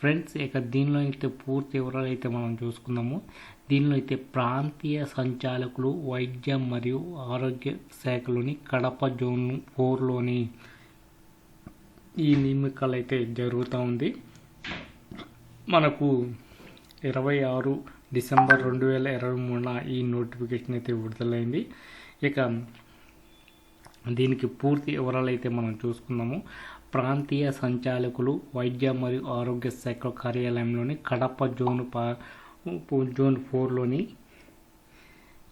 Friends ఇక దీనిలో అయితే పూర్తి వివరాలు అయితే మనం చూసుకుందాము. దీనిలో అయితే ప్రాంతీయ సంచాలకులు వైద్య మరియు ఆరోగ్య శాఖలోని కడప జోన్ ఫోర్లోని ఈ నియామకాలు అయితే జరుగుతూ ఉంది. మనకు ఇరవై ఆరు డిసెంబర్ రెండు వేల ఇరవై మూడున ఈ నోటిఫికేషన్ అయితే విడుదలైంది. ఇక దీనికి పూర్తి వివరాలు అయితే మనం చూసుకుందాము. ప్రాంతీయ సంచాలకులు వైద్య మరియు ఆరోగ్య శాఖ కార్యాలయంలోని కడప జోన్ పా జోన్ ఫోర్లోని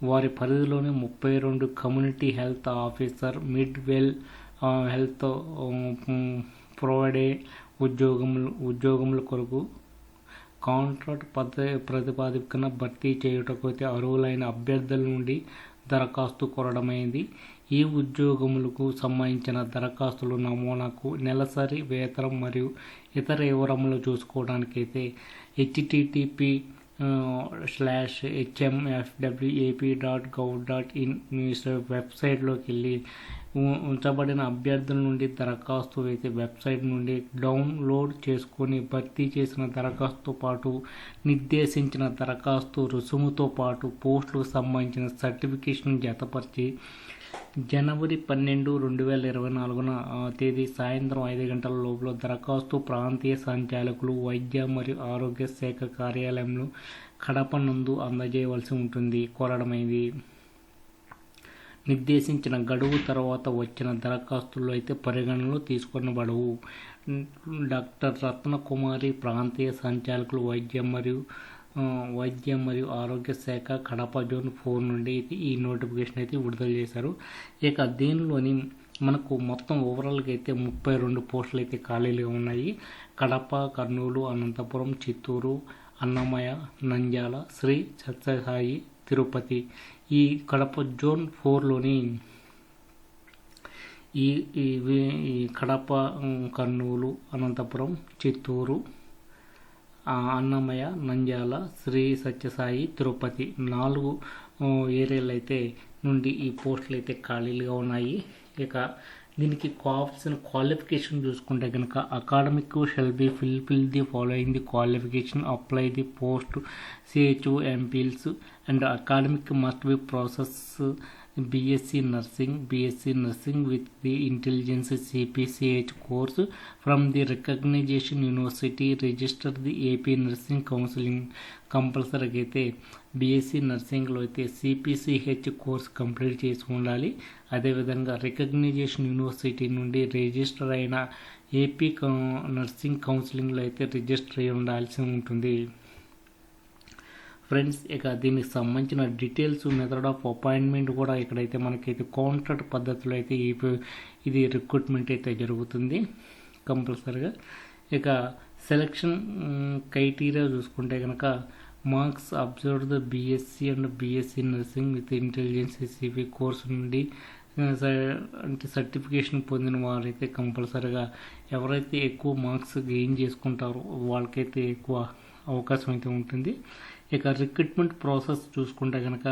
వారి పరిధిలోని ముప్పై రెండు community health officer mid level health provider ఉద్యోగములు ఉద్యోగముల కొరకు కాంట్రాక్ట్ పద ప్రతిపాదికన భర్తీ చేయుటకు అయితే అర్హులైన అభ్యర్థుల నుండి దరఖాస్తు కోరడమైంది. ఈ ఉద్యోగములకు సంబంధించిన దరఖాస్తులు నమూనాకు నెలసరి వేతనం మరియు ఇతర వివరములు చూసుకోవడానికి అయితే HTTP slash HMFWAP dot gov dot in వెబ్సైట్లోకి వెళ్ళి ఉంచబడిన అభ్యర్థుల నుండి దరఖాస్తు అయితే వెబ్సైట్ నుండి డౌన్లోడ్ చేసుకొని భర్తీ చేసిన దరఖాస్తుతో పాటు నిర్దేశించిన దరఖాస్తు రుసుముతో పాటు పోస్టులకు సంబంధించిన సర్టిఫికేషన్ జతపరిచి జనవరి పన్నెండు రెండు వేల ఇరవై నాలుగున తేదీ సాయంత్రం ఐదు గంటల లోపల దరఖాస్తు ప్రాంతీయ సంచాలకులు వైద్య మరియు ఆరోగ్య శాఖ కార్యాలయంలో కడప నందు అందజేయవలసి ఉంటుంది కోరడమైంది. నిర్దేశించిన గడువు తర్వాత వచ్చిన దరఖాస్తుల్లో అయితే పరిగణనలో తీసుకొనబడవు. డాక్టర్ రత్నకుమారి ప్రాంతీయ సంచాలకులు వైద్యం మరియు వైద్యం మరియు ఆరోగ్య శాఖ కడప జోన్ ఫోర్ నుండి అయితే ఈ నోటిఫికేషన్ అయితే విడుదల చేశారు. ఇక దీనిలోని మనకు మొత్తం ఓవరాల్గా అయితే ముప్పై రెండు పోస్టులు అయితే ఖాళీలుగా ఉన్నాయి. కడప కర్నూలు అనంతపురం చిత్తూరు అన్నమయ్య నంద్యాల శ్రీ సత్యసాయి తిరుపతి. ఈ కడప జోన్ ఫోర్లోని ఈ ఈ కడప కర్నూలు అనంతపురం చిత్తూరు అన్నమయ్య నంద్యాల శ్రీ సత్యసాయి తిరుపతి నాలుగు ఏరియాలు అయితే నుండి ఈ పోస్టులు అయితే ఖాళీలుగా ఉన్నాయి. ఇక దీనికి కావాల్సిన క్వాలిఫికేషన్ చూసుకుంటే కనుక academic shall be fill fill the following the qualification apply the post CHO MPLs and academic must be process BSc nursing BSc nursing with the intelligence CPCH course from the recognisation university register the AP nursing counselling కంపల్సరీగా అయితే BSc నర్సింగ్లో అయితే CPCH course complete చేసి ఉండాలి. అదేవిధంగా recognition university నుండి register అయిన AP nursing కౌన్సిలింగ్లో అయితే రిజిస్టర్ అయి ఉండాల్సి ఉంటుంది. ఫ్రెండ్స్ ఇక దీనికి సంబంధించిన డీటెయిల్స్ మెథడ్ ఆఫ్ అపాయింట్మెంట్ కూడా ఇక్కడైతే మనకైతే కాంట్రాక్ట్ పద్ధతిలో అయితే ఈ ఇది రిక్రూట్మెంట్ అయితే జరుగుతుంది కంపల్సరీగా. ఇక సెలక్షన్ క్రైటీరియా చూసుకుంటే కనుక marks observe the BSc and BSc nursing with intelligence CV course నుండి అంటే సర్టిఫికేషన్ పొందిన వారైతే కంపల్సరీగా ఎవరైతే ఎక్కువ మార్క్స్ గెయిన్ చేసుకుంటారో వాళ్ళకైతే ఎక్కువ అవకాశం అయితే ఉంటుంది. ఇక రిక్రూట్మెంట్ ప్రాసెస్ చూసుకుంటే కనుక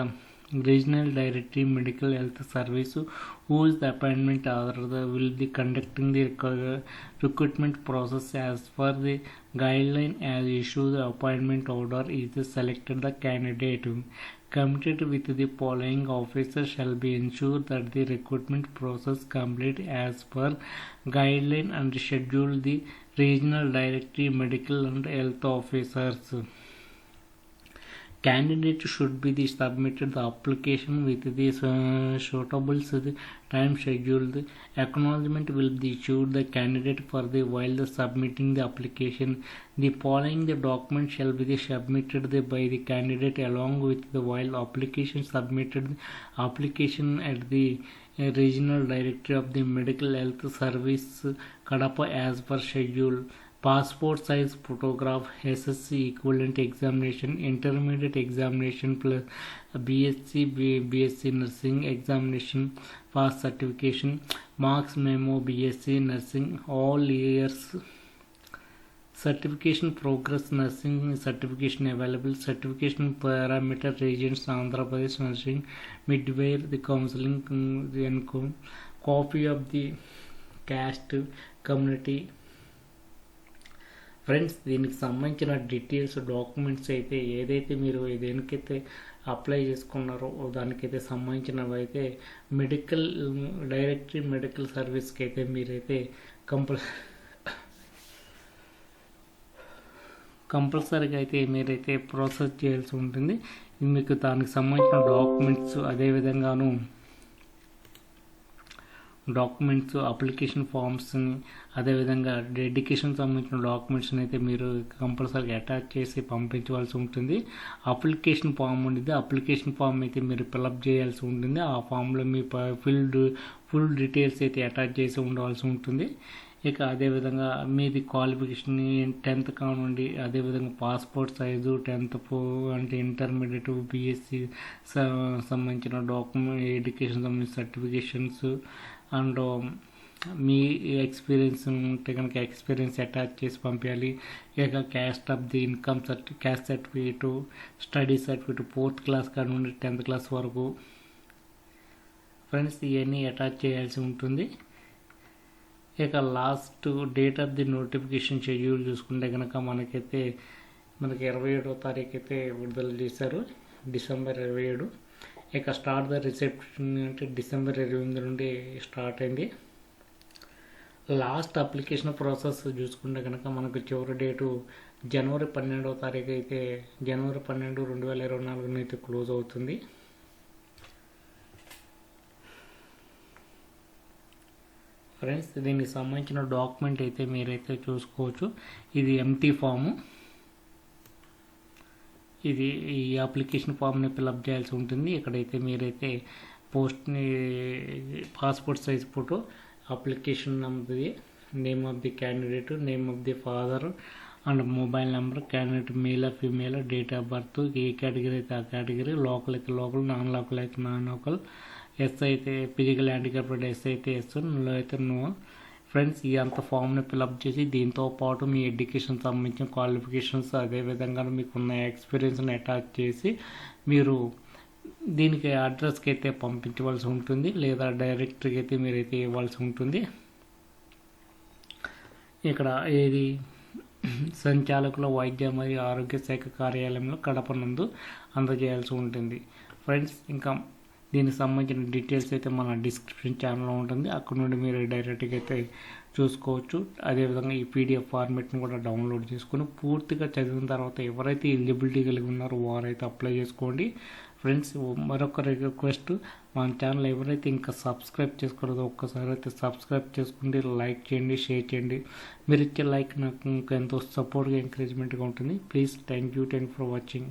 regional directory medical health service Who is the appointment author will be conducting the recruitment process as per the guideline. As issued the appointment order is selected the candidate. Committed with the following officer shall be ensured that the recruitment process complete as per guideline and schedule the regional directory medical and health officers candidate should be the submitted the application with the uh, suitable time schedule the acknowledgement will be issued the candidate for the while the submitting the application. The following the document shall be the submitted the, by the candidate along with the while application submitted application at the uh, regional director of the medical health service kadapa as per schedule passport size photograph S S C equivalent examination intermediate examination plus B S C B S C nursing examination pass certification marks memo B S C nursing all years certification progress nursing certification available certification parameter regents Andhra Pradesh nursing midwifery the counselling copy of the caste community friends దీనికి సంబంధించిన details documents అయితే ఏదైతే మీరు దేనికైతే apply చేసుకున్నారో దానికైతే సంబంధించినవి అయితే medical directory medical సర్వీస్కి అయితే మీరైతే కంపల్ కంపల్సరీగా అయితే మీరైతే ప్రాసెస్ చేయాల్సి ఉంటుంది. మీకు దానికి సంబంధించిన డాక్యుమెంట్స్ అదేవిధంగాను డాక్యుమెంట్స్ అప్లికేషన్ ఫామ్స్ని అదేవిధంగా డెడికేషన్ సంబంధించిన డాక్యుమెంట్స్ని అయితే మీరు కంపల్సరీగా అటాచ్ చేసి పంపించవలసి ఉంటుంది. అప్లికేషన్ ఫామ్ ఉండేది అప్లికేషన్ ఫామ్ అయితే మీరు ఫిలప్ చేయాల్సి ఉంటుంది. ఆ ఫామ్లో మీ ఫిల్డ్ ఫుల్ డీటెయిల్స్ అయితే అటాచ్ చేసి ఉండవలసి ఉంటుంది. ఇక అదేవిధంగా మీది క్వాలిఫికేషన్ టెన్త్ కానివ్వండి అదేవిధంగా పాస్పోర్ట్ సైజు టెన్త్ అంటే ఇంటర్మీడియట్ బీఎస్సీ సంబంధించిన డాక్యుమెంట్ ఎడ్యుకేషన్ సంబంధించిన సర్టిఫికేషన్స్ అండ్ మీ ఎక్స్పీరియన్స్ ఉంటే కనుక ఎక్స్పీరియన్స్ అటాచ్ చేసి పంపించాలి ఇక caste of the income certificate caste certificate study certificate fourth class కానివ్వండి టెన్త్ క్లాస్ వరకు. ఫ్రెండ్స్ ఇవన్నీ అటాచ్ చేయాల్సి ఉంటుంది. ఇక last date of the notification schedule చూసుకుంటే కనుక మనకైతే మనకి ఇరవై ఏడో తారీఖు అయితే విడుదల చేశారు. డిసెంబర్ ఇరవై ఏడు. ఇక స్టార్ట్ ద రిసెప్షన్ అంటే డిసెంబర్ ఇరవై ఎనిమిది నుండి స్టార్ట్ అయింది. లాస్ట్ అప్లికేషన్ ప్రాసెస్ చూసుకుంటే కనుక మనకు చివరి డేటు జనవరి పన్నెండవ తారీఖు అయితే జనవరి పన్నెండు రెండు వేల ఇరవై నాలుగున అయితే క్లోజ్ అవుతుంది. ఫ్రెండ్స్ దీనికి సంబంధించిన డాక్యుమెంట్ అయితే మీరైతే చూసుకోవచ్చు. ఇది ఎంటీ ఫాము. ఇది ఈ అప్లికేషన్ ఫామ్ని ఫిలప్ చేయాల్సి ఉంటుంది. ఇక్కడైతే మీరైతే పోస్ట్ని passport size photo application number name of the candidate name of the father and mobile number candidate male female date of birth A category అయితే ఆ కేటగిరీ లోకల్ అయితే లోకల్ నాన్ లోకల్ అయితే non local yes అయితే physical handicapped yes అయితే yes no అయితే no friends ఈ అంత ఫామ్ని ఫిలప్ చేసి దీంతో పాటు మీ ఎడ్యుకేషన్ సంబంధించిన క్వాలిఫికేషన్స్ అదేవిధంగా మీకున్న ఎక్స్పీరియన్స్ని అటాచ్ చేసి మీరు దీనికి అడ్రస్కి అయితే పంపించవలసి ఉంటుంది లేదా డైరెక్ట్గా అయితే మీరైతే ఇవ్వాల్సి ఉంటుంది. ఇక్కడ ఏది? సంచాలకుల వైద్య మరియు ఆరోగ్య శాఖ కార్యాలయంలో కడప నందు అందజేయాల్సి ఉంటుంది. ఫ్రెండ్స్ ఇంకా దీనికి సంబంధించిన డీటెయిల్స్ అయితే మన డిస్క్రిప్షన్ ఛానల్లో ఉంటుంది. అక్కడ నుండి మీరు డైరెక్ట్గా అయితే చూసుకోవచ్చు. అదేవిధంగా ఈ పీడిఎఫ్ ఫార్మెట్ని కూడా డౌన్లోడ్ చేసుకుని పూర్తిగా చదివిన తర్వాత ఎవరైతే ఎలిజిబిలిటీ కలిగి ఉన్నారో వారైతే అప్లై చేసుకోండి. ఫ్రెండ్స్ మరొక రిక్వెస్ట్ మన ఛానల్ ఎవరైతే ఇంకా సబ్స్క్రైబ్ చేసుకోలేదో ఒక్కసారి అయితే సబ్స్క్రైబ్ చేసుకోండి లైక్ చేయండి షేర్ చేయండి. మీరు ఇచ్చే లైక్ నాకు ఇంకా ఎంతో సపోర్ట్గా ఎంకరేజ్మెంట్గా ఉంటుంది. Please thank you thank for watching